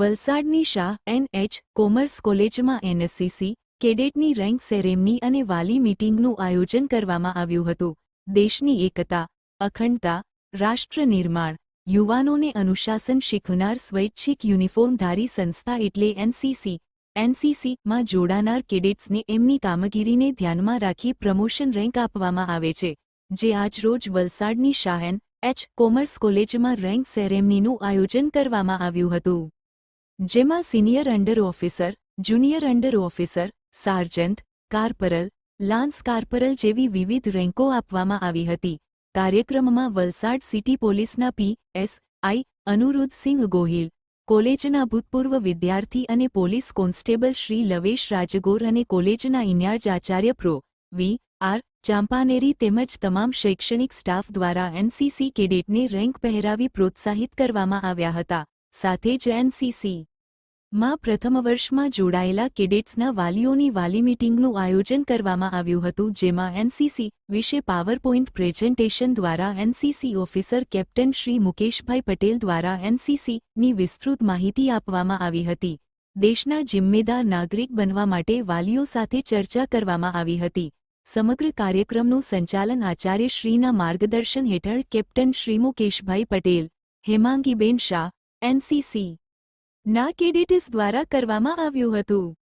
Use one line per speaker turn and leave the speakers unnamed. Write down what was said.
વલસાડની Shah NH commerce કોલેજમાં એનએસસીસી, કેડેટની rank ceremony અને વાલી મીટિંગનું આયોજન કરવામાં આવ્યું હતું. દેશની એકતા, અખંડતા, રાષ્ટ્ર નિર્માણ, યુવાનોને અનુશાસન શીખનાર સ્વૈચ્છિક યુનિફોર્મધારી સંસ્થા એટલે એનસીસી. એનસીસીમાં જોડાનાર કેડેટ્સને એમની કામગીરીને ધ્યાનમાં રાખી પ્રમોશન રેન્ક આપવામાં આવે છે, જે આજરોજ વલસાડની શાહેન એચ કોમર્સ કોલેજમાં રેન્ક સેરેમનીનું આયોજન કરવામાં આવ્યું હતું. જેમાં senior under officer, junior under officer, sergeant, corporal, lance corporal જેવી વિવિધ રેન્કો આપવામાં આવી હતી. કાર્યક્રમમાં વલસાડ સિટી પોલીસના P S I Anuruddhsinh Gohil, કોલેજના ભૂતપૂર્વ વિદ્યાર્થી અને પોલીસ કોન્સ્ટેબલ શ્રી લવેશ રાજગોર અને કોલેજના in-charge Acharya pro. We are Champaneri તેમજ તમામ શૈક્ષણિક સ્ટાફ દ્વારા એનસીસી કેડેટને રેન્ક પહેરાવી પ્રોત્સાહિત કરવામાં આવ્યા હતા. સાથે જ એનસીસી માં પ્રથમ વર્ષમાં જોડાયેલા કેડેટ્સના વાલીઓની વાલી મીટિંગનું આયોજન કરવામાં આવ્યું હતું, જેમાં એનસીસી વિશે પાવરપોઇન્ટ પ્રેઝન્ટેશન દ્વારા NCC officer captain Shri Mukeshbhai Patel દ્વારા એનસીસીની વિસ્તૃત માહિતી આપવામાં આવી હતી. દેશના જિમ્મેદાર નાગરિક બનવા માટે વાલીઓ સાથે ચર્ચા કરવામાં આવી હતી. સમગ્ર કાર્યક્રમનું સંચાલન આચાર્ય શ્રીના માર્ગદર્શન હેઠળ કેપ્ટન શ્રી મુકેશભાઈ પટેલ, હેમાંગીબેન શાહ એનસીસી. ના કેડેટિસ દ્વારા કરવામાં આવ્યું હતું.